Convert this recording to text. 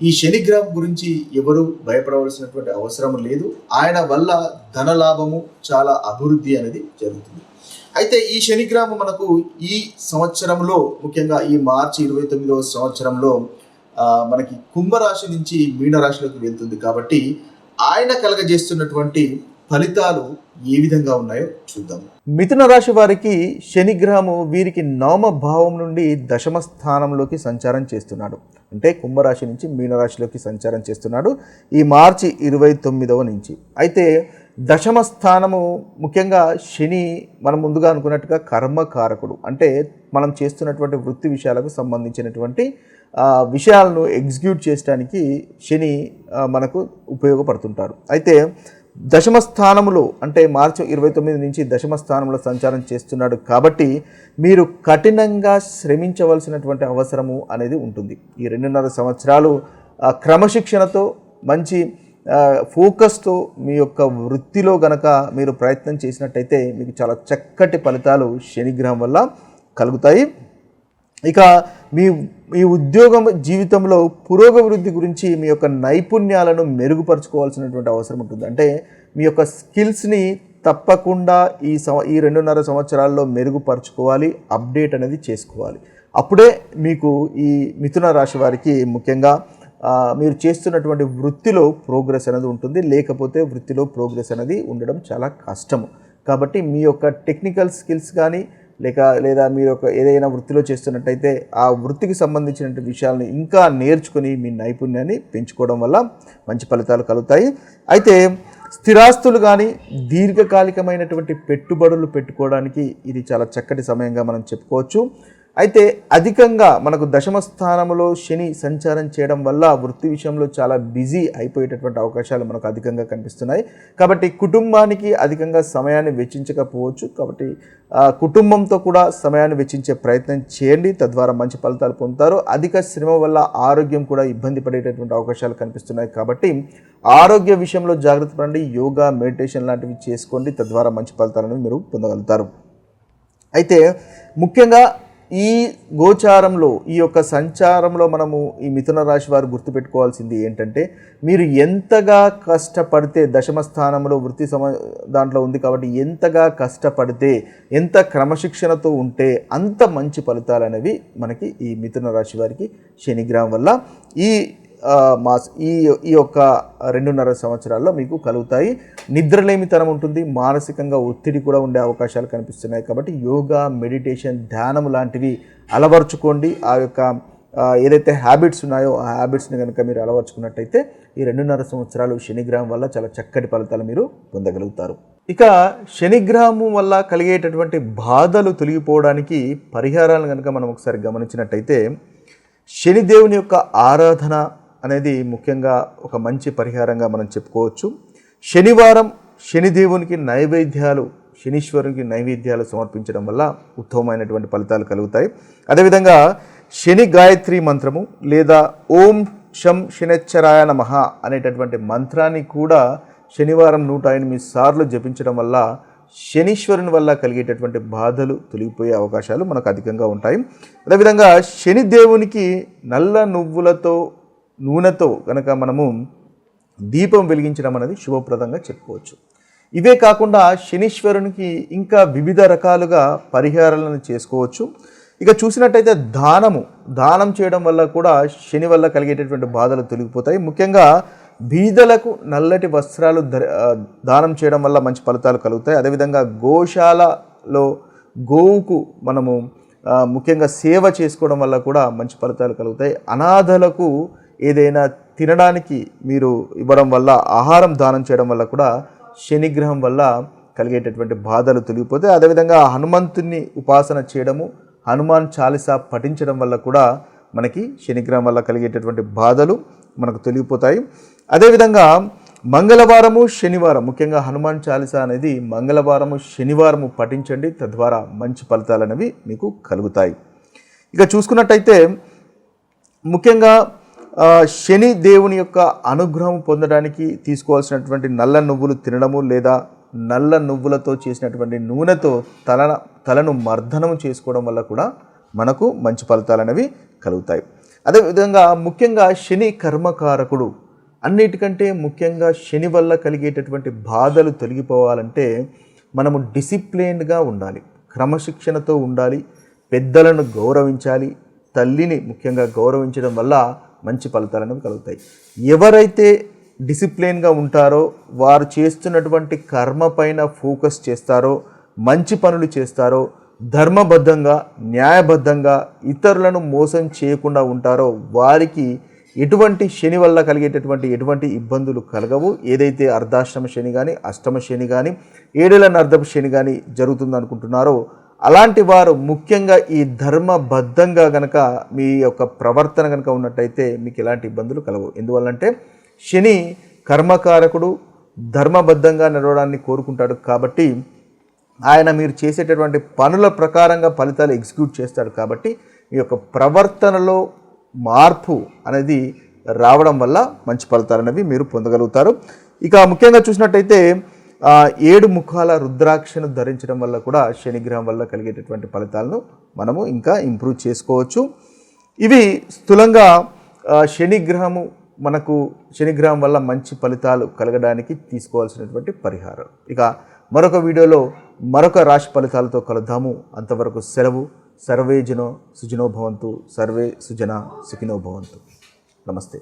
ఈ శనిగ్రహం గురించి ఎవరు భయపడవలసినటువంటి అవసరం లేదు. ఆయన వల్ల ధన లాభము చాలా అభివృద్ధి అనేది జరుగుతుంది. అయితే ఈ శనిగ్రహం మనకు ఈ సంవత్సరంలో ముఖ్యంగా ఈ మార్చి ఇరవై తొమ్మిదవ సంవత్సరంలో మనకి కుంభరాశి నుంచి మీనరాశిలోకి వెళ్తుంది కాబట్టి ఆయన కలగజేస్తున్నటువంటి ఫలితాలు ఏ విధంగా ఉన్నాయో చూద్దాం. మిథున రాశి వారికి శనిగ్రహము వీరికి నవమ భావం నుండి దశమ స్థానంలోకి సంచారం చేస్తున్నాడు. అంటే కుంభరాశి నుంచి మీనరాశిలోకి సంచారం చేస్తున్నాడు ఈ మార్చి ఇరవై తొమ్మిదవ నుంచి. అయితే దశమ స్థానము ముఖ్యంగా శని మనం ముందుగా అనుకున్నట్టుగా కర్మకారకుడు అంటే మనం చేస్తున్నటువంటి వృత్తి విషయాలకు సంబంధించినటువంటి విషయాలను ఎగ్జిక్యూట్ చేయడానికి శని మనకు ఉపయోగపడుతుంటారు. అయితే దశమ స్థానములో అంటే మార్చి ఇరవై తొమ్మిది నుంచి దశమ స్థానంలో సంచారం చేస్తున్నాడు కాబట్టి మీరు కఠినంగా శ్రమించవలసినటువంటి అవసరము అనేది ఉంటుంది. ఈ రెండున్నర సంవత్సరాలు క్రమశిక్షణతో మంచి ఫోకస్తో మీ యొక్క వృత్తిలో గనక మీరు ప్రయత్నం చేసినట్టయితే మీకు చాలా చక్కటి ఫలితాలు శనిగ్రహం వల్ల కలుగుతాయి. ఇక మీ మీ ఉద్యోగం జీవితంలో పురోగవృద్ధి గురించి మీ యొక్క నైపుణ్యాలను మెరుగుపరచుకోవాల్సినటువంటి అవసరం ఉంటుంది. అంటే మీ యొక్క స్కిల్స్ని తప్పకుండా ఈ సంవ ఈ రెండున్నర సంవత్సరాల్లో మెరుగుపరచుకోవాలి అప్డేట్ అనేది చేసుకోవాలి. అప్పుడే మీకు ఈ మిథున రాశి వారికి ముఖ్యంగా మీరు చేస్తున్నటువంటి వృత్తిలో ప్రోగ్రెస్ అనేది ఉంటుంది. లేకపోతే వృత్తిలో ప్రోగ్రెస్ అనేది ఉండడం చాలా కష్టము. కాబట్టి మీ యొక్క టెక్నికల్ స్కిల్స్ కానీ లేక లేదా మీరు ఒక ఏదైనా వృత్తిలో చేస్తున్నట్టయితే ఆ వృత్తికి సంబంధించిన విషయాలను ఇంకా నేర్చుకుని మీ నైపుణ్యాన్ని పెంచుకోవడం వల్ల మంచి ఫలితాలు కలుగుతాయి. అయితే స్థిరాస్తులు కానీ దీర్ఘకాలికమైనటువంటి పెట్టుబడులు పెట్టుకోవడానికి ఇది చాలా చక్కటి సమయంగా మనం చెప్పుకోవచ్చు. అయితే అధికంగా మనకు దశమ స్థానంలో శని సంచారం చేయడం వల్ల వృత్తి విషయంలో చాలా బిజీ అయిపోయేటటువంటి అవకాశాలు మనకు అధికంగా కనిపిస్తున్నాయి. కాబట్టి కుటుంబానికి అధికంగా సమయాన్ని వెచ్చించకపోవచ్చు. కాబట్టి కుటుంబంతో కూడా సమయాన్ని వెచ్చించే ప్రయత్నం చేయండి. తద్వారా మంచి ఫలితాలు పొందుతారు. అధిక శ్రమ వల్ల ఆరోగ్యం కూడా ఇబ్బంది పడేటటువంటి అవకాశాలు కనిపిస్తున్నాయి. కాబట్టి ఆరోగ్య విషయంలో జాగ్రత్త పడండి. యోగా మెడిటేషన్ లాంటివి చేసుకోండి. తద్వారా మంచి ఫలితాలను మీరు పొందగలుగుతారు. అయితే ముఖ్యంగా ఈ గోచారంలో ఈ యొక్క సంచారంలో మనము ఈ మిథున రాశి వారు గుర్తుపెట్టుకోవాల్సింది ఏంటంటే మీరు ఎంతగా కష్టపడితే దశమ స్థానంలో వృత్తి సమ దాంట్లో ఉంది కాబట్టి ఎంతగా కష్టపడితే ఎంత క్రమశిక్షణతో ఉంటే అంత మంచి ఫలితాలు అనేవి మనకి ఈ మిథున రాశి వారికి శనిగ్రహం వల్ల. ఈ మాస్ ఈ ఈ యొక్క రెండున్నర సంవత్సరాల్లో మీకు కలుగుతాయి. నిద్రలేమితనం ఉంటుంది మానసికంగా ఒత్తిడి కూడా ఉండే అవకాశాలు కనిపిస్తున్నాయి కాబట్టి యోగా మెడిటేషన్ ధ్యానం లాంటివి అలవర్చుకోండి. ఆ యొక్క ఏదైతే హ్యాబిట్స్ ఉన్నాయో ఆ హ్యాబిట్స్ని కనుక మీరు అలవర్చుకున్నట్టయితే ఈ రెండున్నర సంవత్సరాలు శనిగ్రహం వల్ల చాలా చక్కటి ఫలితాలు మీరు పొందగలుగుతారు. ఇక శనిగ్రహము వల్ల కలిగేటటువంటి బాధలు తొలగిపోవడానికి పరిహారాలను కనుక మనం ఒకసారి గమనించినట్టయితే శనిదేవుని యొక్క ఆరాధన అనేది ముఖ్యంగా ఒక మంచి పరిహారంగా మనం చెప్పుకోవచ్చు. శనివారం శనిదేవునికి నైవేద్యాలు శనీశ్వరునికి నైవేద్యాలు సమర్పించడం వల్ల ఉత్తమమైనటువంటి ఫలితాలు కలుగుతాయి. అదేవిధంగా శని గాయత్రి మంత్రము లేదా ఓం శం శనిచ్చరాయ నమః అనేటటువంటి మంత్రాన్ని కూడా శనివారం నూట ఎనిమిది సార్లు జపించడం వల్ల శనీశ్వరుని వల్ల కలిగేటటువంటి బాధలు తొలగిపోయే అవకాశాలు మనకు అధికంగా ఉంటాయి. అదేవిధంగా శని దేవునికి నల్ల నువ్వులతో నూనెతో కనుక మనము దీపం వెలిగించడం అనేది శుభప్రదంగా చెప్పుకోవచ్చు. ఇవే కాకుండా శనీశ్వరునికి ఇంకా వివిధ రకాలుగా పరిహారాలను చేసుకోవచ్చు. ఇక చూసినట్టయితే దానము దానం చేయడం వల్ల కూడా శని వల్ల కలిగేటటువంటి బాధలు తొలగిపోతాయి. ముఖ్యంగా బీదలకు నల్లటి వస్త్రాలు ధర దానం చేయడం వల్ల మంచి ఫలితాలు కలుగుతాయి. అదేవిధంగా గోశాలలో గోవుకు మనము ముఖ్యంగా సేవ చేసుకోవడం వల్ల కూడా మంచి ఫలితాలు కలుగుతాయి. అనాథలకు ఏదైనా తినడానికి మీరు ఇవ్వడం వల్ల ఆహారం దానం చేయడం వల్ల కూడా శనిగ్రహం వల్ల కలిగేటటువంటి బాధలు తొలగిపోతాయి. అదేవిధంగా హనుమంతుని ఉపాసన చేయడము హనుమాన్ చాలీసా పఠించడం వల్ల కూడా మనకి శనిగ్రహం వల్ల కలిగేటటువంటి బాధలు మనకు తొలగిపోతాయి. అదేవిధంగా మంగళవారము శనివారం ముఖ్యంగా హనుమాన్ చాలీసా అనేది మంగళవారము శనివారము పఠించండి. తద్వారా మంచి ఫలితాలు అనేవి మీకు కలుగుతాయి. ఇక చూసుకున్నట్టయితే ముఖ్యంగా శని దేవుని యొక్క అనుగ్రహం పొందడానికి తీసుకోవాల్సినటువంటి నల్ల నువ్వులు తినడము లేదా నల్ల నువ్వులతో చేసినటువంటి నూనెతో తల తలను మర్దనము చేసుకోవడం వల్ల కూడా మనకు మంచి ఫలితాలు అనేవి కలుగుతాయి. అదేవిధంగా ముఖ్యంగా శని కర్మకారకుడు అన్నిటికంటే ముఖ్యంగా శని వల్ల కలిగేటటువంటి బాధలు తొలగిపోవాలంటే మనము డిసిప్లైన్డ్గా ఉండాలి. క్రమశిక్షణతో ఉండాలి. పెద్దలను గౌరవించాలి. తల్లిని ముఖ్యంగా గౌరవించడం వల్ల మంచి ఫలితాలు అనేవి కలుగుతాయి. ఎవరైతే డిసిప్లిన్గా ఉంటారో వారు చేస్తున్నటువంటి కర్మ పైన ఫోకస్ చేస్తారో మంచి పనులు చేస్తారో ధర్మబద్ధంగా న్యాయబద్ధంగా ఇతరులను మోసం చేయకుండా ఉంటారో వారికి ఎటువంటి శని వల్ల కలిగేటటువంటి ఎటువంటి ఇబ్బందులు కలగవు. ఏదైతే అర్ధాష్టమ శని కానీ అష్టమ శని కానీ ఏడేళ్ళ అర్ధపు శని కానీ జరుగుతుంది అనుకుంటున్నారో అలాంటి వారు ముఖ్యంగా ఈ ధర్మబద్ధంగా గనక మీ యొక్క ప్రవర్తన కనుక ఉన్నట్టయితే మీకు ఎలాంటి ఇబ్బందులు కలవు. ఎందువల్లంటే శని కర్మకారకుడు ధర్మబద్ధంగా నడవడాన్ని కోరుకుంటాడు కాబట్టి ఆయన మీరు చేసేటటువంటి పనుల ప్రకారంగా ఫలితాలు ఎగ్జిక్యూట్ చేస్తాడు కాబట్టి మీ యొక్క ప్రవర్తనలో మార్పు అనేది రావడం వల్ల మంచి ఫలితాలు అనేవి మీరు పొందగలుగుతారు. ఇక ముఖ్యంగా చూసినట్టయితే ఏడు ముఖాల రుద్రాక్షను ధరించడం వల్ల కూడా శనిగ్రహం వల్ల కలిగేటటువంటి ఫలితాలను మనము ఇంకా ఇంప్రూవ్ చేసుకోవచ్చు. ఇవి స్థూలంగా శనిగ్రహము మనకు శనిగ్రహం వల్ల మంచి ఫలితాలు కలగడానికి తీసుకోవాల్సినటువంటి పరిహారం. ఇక మరొక వీడియోలో మరొక రాశి ఫలితాలతో కలుద్దాము. అంతవరకు సెలవు. సర్వే జనో సుజనోభవంతు సర్వే సుజన సుఖినోభవంతు నమస్తే.